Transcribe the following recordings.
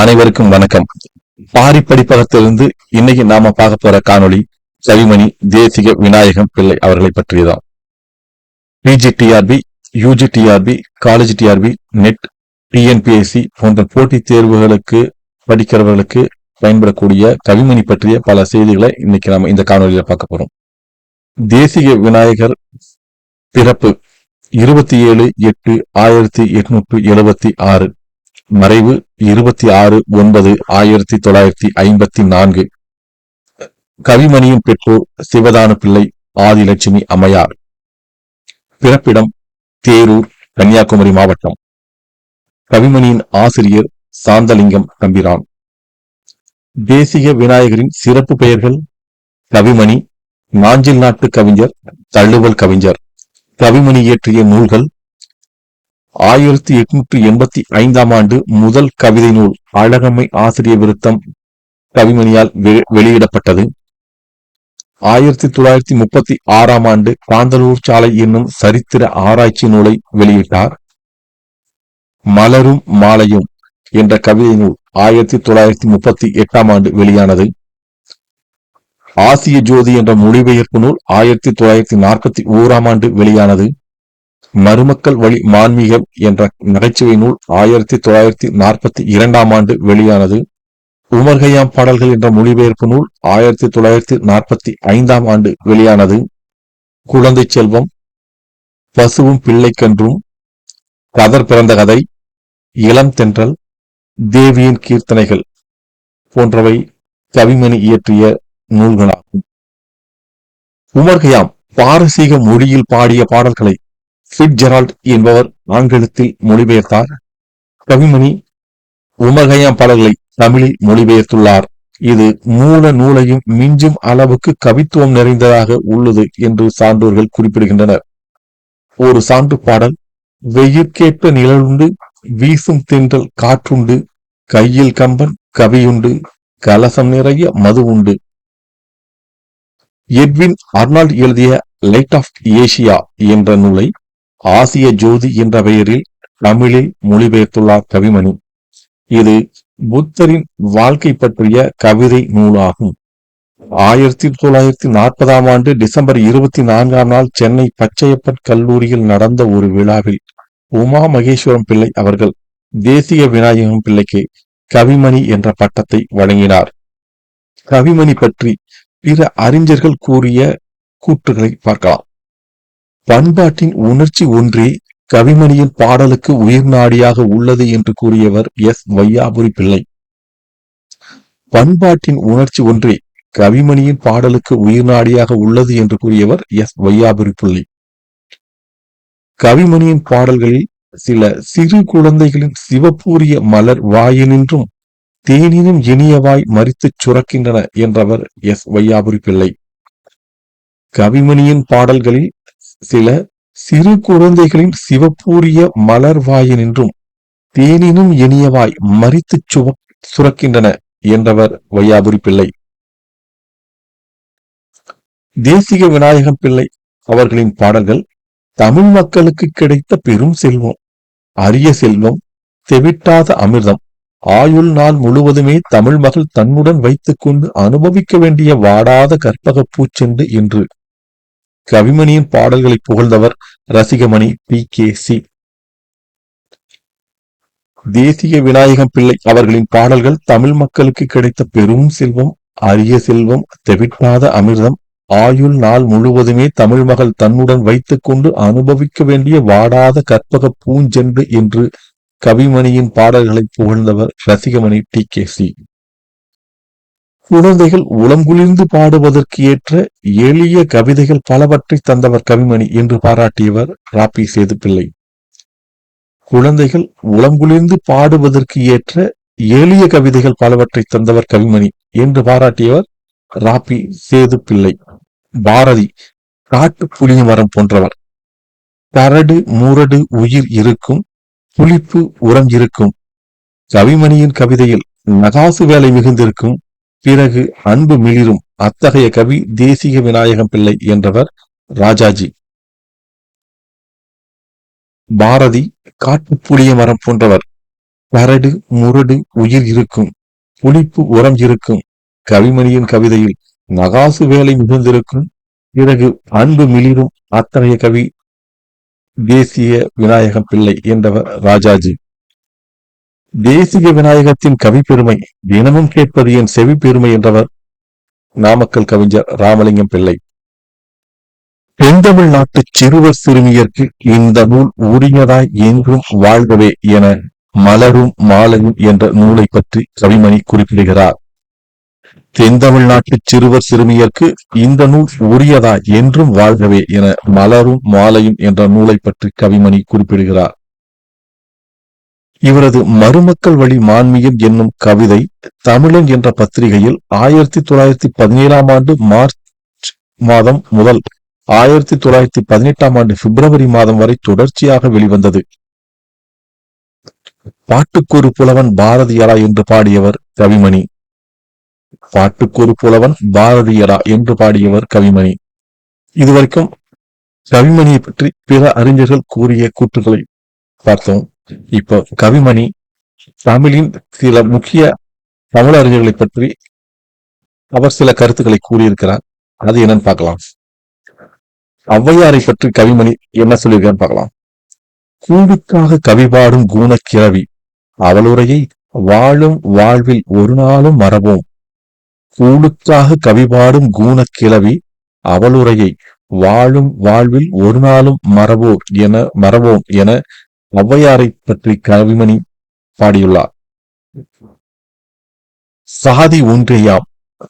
அனைவருக்கும் வணக்கம். பாரி படிப்பகத்திலிருந்து இன்னைக்கு நாம பார்க்க போற காணொளி கவிமணி தேசிக விநாயகம் பிள்ளை அவர்களை பற்றியதான் UG TRB college TRB NET TNPSC போன்ற போட்டித் தேர்வுகளுக்கு படிக்கிறவர்களுக்கு பயன்படக்கூடிய கவிமணி பற்றிய பல செய்திகளை இன்னைக்கு நாம இந்த காணொலியில பார்க்க போறோம். தேசிக விநாயகர் பிறப்பு இருபத்தி ஏழு எட்டு ஆயிரத்தி எட்நூற்று எழுபத்தி ஆறு. மறைவு இருபத்தி ஆறு ஒன்பது ஆயிரத்தி தொள்ளாயிரத்தி ஐம்பத்தி நான்கு. கவிமணியின் பெற்றோர் சிவதானு பிள்ளை ஆதிலட்சுமி அம்மையார். பிறப்பிடம் தேரூர் கன்னியாகுமரி மாவட்டம். கவிமணியின் ஆசிரியர் சாந்தலிங்கம் தம்பிரான். தேசிக விநாயகரின் சிறப்பு பெயர்கள் கவிமணி நாஞ்சில் நாட்டு கவிஞர் தள்ளுவல் கவிஞர். கவிமணி இயற்றிய நூல்கள் ஆயிரத்தி எட்நூற்றி எண்பத்தி ஐந்தாம் ஆண்டு முதல் கவிதை நூல் அழகம்மை ஆசிரிய விருத்தம் கவிமணியால் வெ- வெளியிடப்பட்டது. ஆயிரத்தி தொள்ளாயிரத்தி முப்பத்தி ஆறாம் ஆண்டு காந்தலூர் சாலை என்னும் சரித்திர ஆராய்ச்சி நூலை வெளியிட்டார். மலரும் மாலையும் என்ற கவிதை நூல் ஆயிரத்தி தொள்ளாயிரத்தி முப்பத்தி எட்டாம் ஆண்டு வெளியானது. ஆசிய ஜோதி என்ற மொழிபெயர்ப்பு நூல் ஆயிரத்தி தொள்ளாயிரத்தி நாற்பத்தி ஓராம் ஆண்டு வெளியானது. மருமக்கள் வழி மான்மீகம் என்ற நகைச்சுவை நூல் ஆயிரத்தி தொள்ளாயிரத்தி நாற்பத்தி இரண்டாம் ஆண்டு வெளியானது. உமர்கயாம் பாடல்கள் என்ற மொழிபெயர்ப்பு நூல் ஆயிரத்தி தொள்ளாயிரத்தி நாற்பத்தி ஐந்தாம் ஆண்டு வெளியானது. குழந்தை செல்வம் பசுவும் பிள்ளைக்கன்றும் கதர் பிறந்த கதை இளம் தென்றல் தேவியின் கீர்த்தனைகள் போன்றவை கவிமணி இயற்றிய நூல்களாகும். உமர்கயாம் பாரசீக மொழியில் பாடிய பாடல்களை ஃபிட்ஜெரால்ட் என்பவர் ஆங்கிலத்தில் மொழிபெயர்த்தார். கவிமணி உமர்கயாம் பாடல்களை தமிழில் மொழிபெயர்த்துள்ளார். இது மூல நூலையும் மிஞ்சும் அளவுக்கு கவித்துவம் நிறைந்ததாக உள்ளது என்று சான்றோர்கள் குறிப்பிடுகின்றனர். ஒரு சான்று பாடல் வெயிற்கேற்ற நிழலுண்டு வீசும் தின்றல் காற்றுண்டு கையில் கம்பன் கவியுண்டு கலசம் நிறைய மது உண்டு எட்வின் அர்னால்ட் எழுதிய லைட் ஆஃப் ஏசியா என்ற நூலை ஆசிய ஜோதி என்ற பெயரில் தமிழில் மொழிபெயர்த்துள்ளார் கவிமணி. இது புத்தரின் வாழ்க்கை பற்றிய கவிதை நூலாகும். ஆயிரத்தி தொள்ளாயிரத்தி நாற்பதாம் ஆண்டு டிசம்பர் இருபத்தி நான்காம் நாள் சென்னை பச்சையப்பன் கல்லூரியில் நடந்த ஒரு விழாவில் உமா மகேஸ்வரம் பிள்ளை அவர்கள் தேசிய விநாயகம் பிள்ளைக்கு கவிமணி என்ற பட்டத்தை வழங்கினார். கவிமணி பற்றி பிற அறிஞர்கள் கூறிய கூற்றுகளை பார்க்கலாம். பண்பாட்டின் உணர்ச்சி ஒன்றே கவிமணியின் பாடலுக்கு உயிர் நாடியாக உள்ளது என்று கூறியவர் எஸ். வையாபுரி பிள்ளை. பண்பாட்டின் உணர்ச்சி ஒன்றே கவிமணியின் பாடலுக்கு உயிர் நாடியாக உள்ளது என்று கூறியவர் எஸ். வையாபுரி பிள்ளை. கவிமணியின் பாடல்களில் சில சிறு குழந்தைகளின் சிவப்பூரிய மலர் வாயினின்றும் தேனினும் இனியவாய் மறித்துச் சுரக்கின்றன என்றவர் எஸ். வையாபுரி பிள்ளை. கவிமணியின் பாடல்களில் சில சிறு குழந்தைகளின் சிவப்பூரிய மலர் வாயினின்றும் தேனினும் இனியவாய் மறித்துச் சுவ சுரக்கின்றன என்றவர் வையாபுரி பிள்ளை. தேசிக விநாயகம் பிள்ளை அவர்களின் பாடல்கள் தமிழ் மக்களுக்கு கிடைத்த பெரும் செல்வம் அரிய செல்வம் தெவிட்டாத அமிர்தம் ஆயுள் நாள் முழுவதுமே தமிழ் மகள் தன்னுடன் வைத்துக்கொண்டு அனுபவிக்க வேண்டிய வாடாத கற்பக பூச்செண்டு என்று கவிமணியின் பாடல்களை புகழ்ந்தவர் ரசிகமணி பி கே சி. தேசிய விநாயகம் பிள்ளை அவர்களின் பாடல்கள் தமிழ் மக்களுக்கு கிடைத்த பெரும் செல்வம் அரிய செல்வம் தெவிட்டாத அமிர்தம் ஆயுள் நாள் முழுவதுமே தமிழ் மகள் தன்னுடன் வைத்துக் கொண்டு அனுபவிக்க வேண்டிய வாடாத கற்பக பூஞ்சென்று என்று கவிமணியின் பாடல்களை புகழ்ந்தவர் ரசிகமணி டி கே சி. குழந்தைகள் உளங்குளிர்ந்து பாடுவதற்கு ஏற்ற எளிய கவிதைகள் பலவற்றை தந்தவர் கவிமணி என்று பாராட்டியவர் ராபி சேதுப்பிள்ளை. குழந்தைகள் உளங்குளிர்ந்து பாடுவதற்கு ஏற்ற எளிய கவிதைகள் பலவற்றை தந்தவர் கவிமணி என்று பாராட்டியவர் ராபி சேதுப்பிள்ளை. பாரதி காட்டு புளிய மரம் போன்றவர். கரடு முரடு உயிர் இருக்கும் புளிப்பு உரம் இருக்கும். கவிமணியின் கவிதையில் நகாசு வேலை மிகுந்திருக்கும் பிறகு அன்பு மிளிரும் அத்தகைய கவி தேசிக விநாயகம் பிள்ளை என்றவர் ராஜாஜி. பாரதி காட்டு புளிய மரம் போன்றவர். கரடு முரடு உயிர் இருக்கும். புளிப்பு உரம் இருக்கும். கவிமணியின் கவிதையில் நகாசு வேலை மிகுந்திருக்கும். பிறகு அன்பு மிளிரும் அத்தகைய கவி தேசிய விநாயகம் பிள்ளை என்றவர் ராஜாஜி. தேசிய விநாயகத்தின் கவி பெருமை தினமும் கேட்பது என் செவி பெருமை என்றவர் நாமக்கல் கவிஞர் ராமலிங்கம் பிள்ளை. தென்தமிழ் நாட்டு சிறுவர் சிறுமியர்க்கு இந்த நூல் உரியதாய் என்றும் வாழ்கவே என மலரும் மாலையும் என்ற நூலை பற்றி கவிமணி குறிப்பிடுகிறார். தென்தமிழ்நாட்டு சிறுவர் சிறுமியர்க்கு இந்த நூல் உரியதா என்றும் வாழ்கவே என மலரும் மாலையும் என்ற நூலை பற்றி கவிமணி குறிப்பிடுகிறார். இவரது மருமக்கள் வழி மான்மியம் என்னும் கவிதை தமிழன் என்ற பத்திரிகையில் ஆயிரத்தி தொள்ளாயிரத்தி பதினேழாம் ஆண்டு மார்ச் மாதம் முதல் ஆயிரத்தி தொள்ளாயிரத்தி பதினெட்டாம் ஆண்டு பிப்ரவரி மாதம் வரை தொடர்ச்சியாக வெளிவந்தது. பாட்டுக்கொரு புலவன் பாரதியடா என்று பாடியவர் கவிமணி. பாட்டுக்கொரு புலவன் பாரதியரா என்று பாடியவர் கவிமணி. இதுவரைக்கும் கவிமணியை பற்றி பிற அறிஞர்கள் கூறிய கூற்றுகளை பார்த்தோம். இப்போ கவிமணி தமிழின் சில முக்கிய தமிழ் அறிஞர்களை பற்றி அவர் சில கருத்துக்களை கூறியிருக்கிறார். அது என்னன்னு பார்க்கலாம். ஔவையாரை பற்றி கவிமணி என்ன சொல்லியிருக்கான்னு பார்க்கலாம். கூடுக்காக கவி பாடும் கூணக்கிழவி அவளுரையை வாழும் வாழ்வில் ஒரு நாளும் மறவோம். கூடுக்காக கவி பாடும் கூணக்கிழவி அவளுரையை வாழும் வாழ்வில் ஒரு நாளும் மறவோர் என மறவோம் என ஔவையாரை பற்றி கவிமணி பாடியுள்ளார். சாதி ஒன்றேயாம்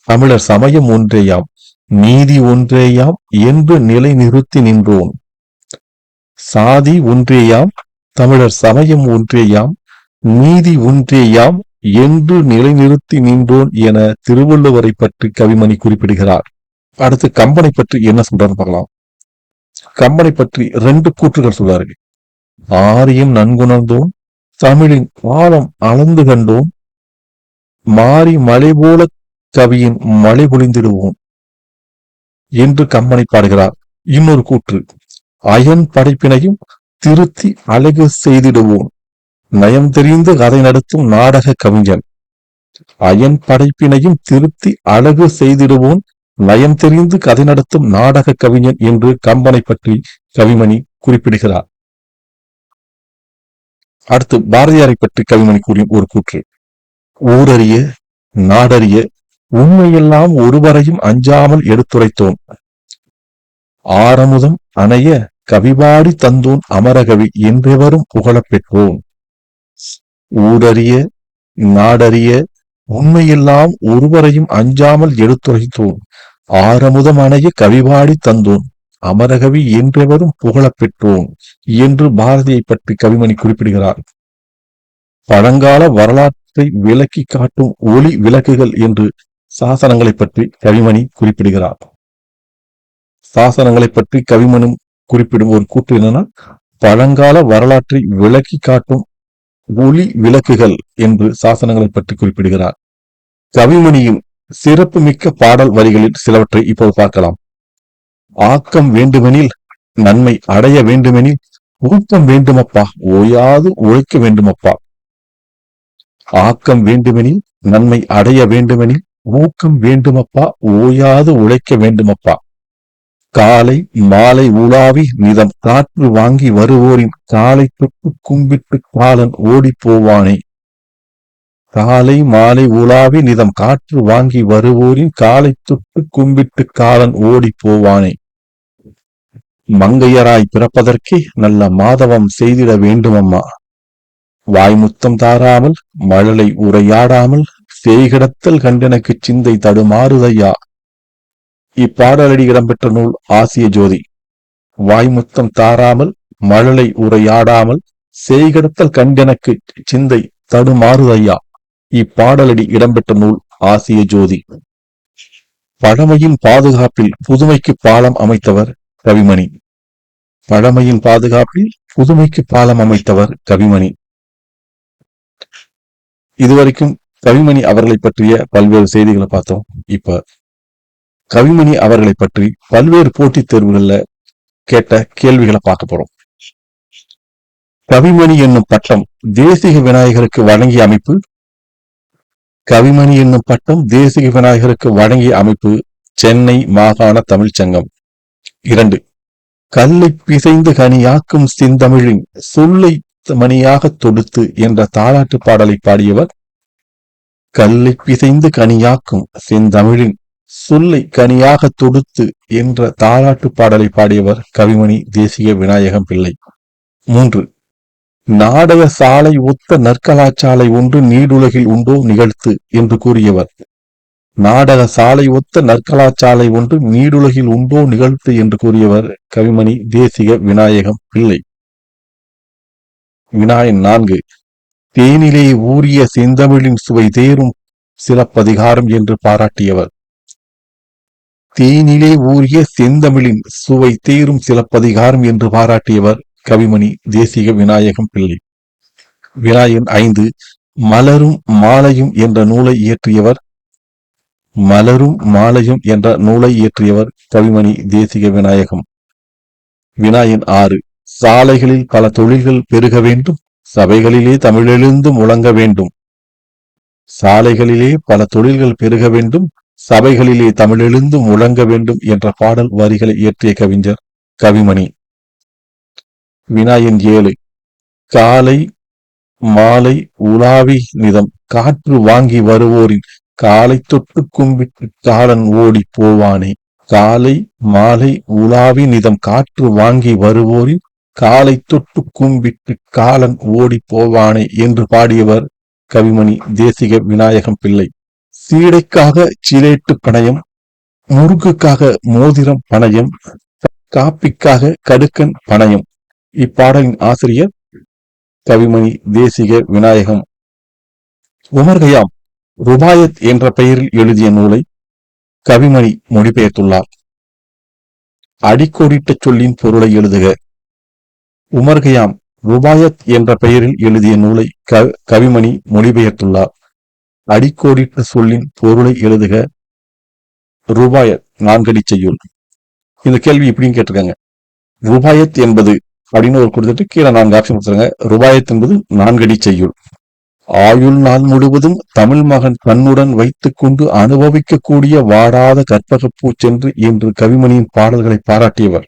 தமிழர் சமயம் ஒன்றேயாம் நீதி ஒன்றேயாம் என்று நிலை நிறுத்தி நின்றோம். சாதி ஒன்றேயாம் தமிழர் சமயம் ஒன்றேயாம் நீதி ஒன்றேயாம் என்று நிலைநிறுத்தி நின்றோன் என திருவள்ளுவரை பற்றி கவிமணி குறிப்பிடுகிறார். அடுத்து கம்பனை பற்றி என்ன சொல்றாரு பார்க்கலாம். கம்பனை பற்றி ரெண்டு கூற்றுகள் சொல்றாரு ஆரியும் நன்குணர்ந்தோம். தமிழின் காலம் அளந்து கண்டோம். மாறி மலை போல கவியின் மழை பொழிந்திடுவோம் என்று கம்பனை பாடுகிறார். இன்னொரு கூற்று. அயன் படைப்பினையும் திருத்தி அழகு செய்திடுவோம். நயம் தெரிந்து கதை நடத்தும் நாடக கவிஞன். அயன் படைப்பினையும் திருத்தி அழகு செய்திடுவோன் நயம் தெரிந்து கதை நடத்தும் நாடக கவிஞன் என்று கம்பனை பற்றி கவிமணி குறிப்பிடுகிறார். அடுத்து பாரதியாரை பற்றி கவிமணி கூறிய ஒரு கூற்று. ஊரறிய நாடறிய உண்மையெல்லாம் ஒருவரையும் அஞ்சாமல் எடுத்துரைத்தோம். ஆரமுதம் அணைய கவிபாடி தந்தோன் அமரகவி என்றெவரும் புகழப் பெற்றோம். ஊரறிய நாடறிய உண்மையெல்லாம் ஒருவரையும் அஞ்சாமல் எடுத்துரைத்தோம். ஆரமுதம் அணைய கவிபாடி தந்தோன் அமரகவி என்றெவரும் புகழப்பெற்றோம் என்று பாரதியை பற்றி கவிமணி குறிப்பிடுகிறார். பழங்கால வரலாற்றை விளக்கி காட்டும் ஒளி விளக்குகள் என்று சாசனங்களை பற்றி கவிமணி குறிப்பிடுகிறார். சாசனங்களை பற்றி கவிமனும் குறிப்பிடும் ஒரு கூற்று என்னன்னா பழங்கால வரலாற்றை விளக்கி காட்டும் ஒளி விளக்குகள் என்று சாசனங்களை பற்றி குறிப்பிடுகிறார். கவிமணியின் சிறப்பு மிக்க பாடல் வரிகளில் சிலவற்றை இப்போது பார்க்கலாம். ஆக்கம் வேண்டுமெனில் நன்மை அடைய வேண்டுமெனில் ஊக்கம் வேண்டுமப்பா ஓயாது உழைக்க வேண்டுமப்பா. ஆக்கம் வேண்டுமெனில் நன்மை அடைய வேண்டுமெனில் ஊக்கம் வேண்டுமப்பா ஓயாது உழைக்க வேண்டுமப்பா. காலை மாலை உலாவி நிதம் காற்று வாங்கி வருவோரின் காலை தொட்டு கும்பிட்டு காலன் ஓடி போவானே காலை மாலை உலாவி நிதம் காற்று வாங்கி வருவோரின் காலை தொட்டு கும்பிட்டு காலன் ஓடி போவானே மங்கையராய் பிறப்பதற்கே நல்ல மாதவம் செய்திட வேண்டுமம்மா. வாய்முத்தம் தாராமல் மழலை உரையாடாமல் செய்கிடத்தல் கண்டெனக்கு சிந்தை தடுமாறுதையா. இப்பாடலடி இடம்பெற்ற நூல் ஆசிய ஜோதி. வாய்முத்தம் தாராமல் மழலை உரையாடாமல் செய்கிடத்தல் கண்டெனக்கு சிந்தை தடுமாறுதையா. இப்பாடலடி இடம்பெற்ற நூல் ஆசிய ஜோதி. பழமையின் பாதுகாப்பில் புதுமைக்கு பாலம் அமைத்தவர் கவிமணி. பழமையின் பாதுகாப்பில் புதுமைக்கு பாலம் அமைத்தவர் கவிமணி. இதுவரைக்கும் கவிமணி அவர்களை பற்றிய பல்வேறு செய்திகளை பார்த்தோம். இப்ப கவிமணி அவர்களை பற்றி பல்வேறு போட்டித் தேர்வுகள்ல கேட்ட கேள்விகளை பார்க்க போறோம். கவிமணி என்னும் பட்டம் தேசிக விநாயகருக்கு வழங்கிய அமைப்பு. கவிமணி என்னும் பட்டம் தேசிக விநாயகருக்கு வழங்கிய அமைப்பு சென்னை மாகாண தமிழ்ச்சங்கம் இரண்டு. கல்லை பிசைந்து கனியாக்கும் செந்தமிழின் சொல்லை மணியாக தொடுத்து என்ற தாலாட்டு பாடலை பாடியவர் கல்லை பிசைந்து கனியாக்கும் செந்தமிழின் சொல்லை கனியாக தொடுத்து என்ற தாலாட்டு பாடலை பாடியவர் கவிமணி தேசிய விநாயகம் பிள்ளை. மூன்று. நாடக சாலை ஒத்த நற்கலாச்சாலை ஒன்று நீடுலகில் உண்டோ நிகழ்த்து என்று கூறியவர் நாடக சாலை ஒத்த நற்கலாச்சாலை ஒன்று நீடுலகில் உண்டோ நிகழ்த்து என்று கூறியவர் கவிமணி தேசிக விநாயகம் பிள்ளை. விநாயகன் நான்கு தேனிலே ஊறிய செந்தமிழின் சுவை தேரும் சிலப்பதிகாரம் என்று பாராட்டியவர். தேனிலே ஊறிய செந்தமிழின் சுவை தேரும் சிலப்பதிகாரம் என்று பாராட்டியவர் கவிமணி தேசிக விநாயகம் பிள்ளை. விநாயகன் ஐந்து மலரும் மாலையும் என்ற நூலை இயற்றியவர் மலரும் மாலையும் என்ற நூலை இயற்றியவர் கவிமணி தேசிக விநாயகம். விநாயகன் ஆறு சாலைகளில் பல தொழில்கள் பெருக வேண்டும் சபைகளிலே தமிழெழுந்து முழங்க வேண்டும். சாலைகளிலே பல தொழில்கள் பெருக வேண்டும் சபைகளிலே தமிழெழுந்து முழங்க வேண்டும் என்ற பாடல் வரிகளை இயற்றிய கவிஞர் கவிமணி. விநாயகன் ஏழு காலை மாலை உலாவி நிதம் காற்று வாங்கி வருவோரின் காலை தொட்டு கும்பிட்டு காலன் ஓடி போவானே. காலை மாலை உலாவி நிதம் காற்று வாங்கி வருவோரின் காலை தொட்டு கும்பிட்டு காலன் ஓடி போவானே என்று பாடியவர் கவிமணி தேசிக விநாயகம் பிள்ளை. சீடைக்காக சிலேட்டு பணயம் முருகுக்காக மோதிரம் பணயம் காப்பிக்காக கடுக்கன் பணயம். இப்பாடலின் ஆசிரியர் கவிமணி தேசிக விநாயகம். உமர்கயாம். ருபாயத் என்ற பெயரில் எழுதிய நூலை கவிமணி மொழிபெயர்த்துள்ளார். அடிக்கோடிட்ட சொல்லின் பொருளை எழுதுக. உமர்கயாம் ருபாயத் என்ற பெயரில் எழுதிய நூலை கவிமணி மொழிபெயர்த்துள்ளார். அடிக்கோடிட்ட சொல்லின் பொருளை எழுதுக. ரூபாயத் நான்கடி செய்யுள் இந்த கேள்வி இப்படின்னு கேட்டிருக்காங்க. ரூபாயத் என்பது அப்படின்னு ஒரு கொடுத்துட்டு கீழே நான்கு ஆப்ஷன் கொடுத்துருங்க ரூபாயத் என்பது நான்கடி செய்யுள் ஆயுள் நாள் முழுவதும் தமிழ் மகன் தன்னுடன் வைத்துக் கொண்டு அனுபவிக்கக்கூடிய வாடாத கற்பக பூச்சென்று என்று கவிமணியின் பாடல்களை பாராட்டியவர்.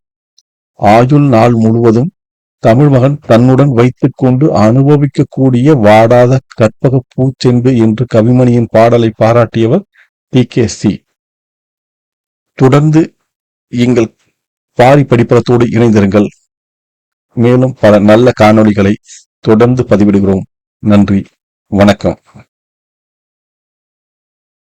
ஆயுள் நாள் முழுவதும் தமிழ் மகன் தன்னுடன் வைத்துக் கொண்டு அனுபவிக்கக்கூடிய வாடாத கற்பக பூச்சென்று என்று கவிமணியின் பாடலை பாராட்டியவர் டி கே. சி. தொடர்ந்து எங்கள் பாரி படிப்படத்தோடு இணைந்திருங்கள். மேலும் பல நல்ல காணொளிகளை தொடர்ந்து பதிவிடுகிறோம். நன்றி. வணக்கம்.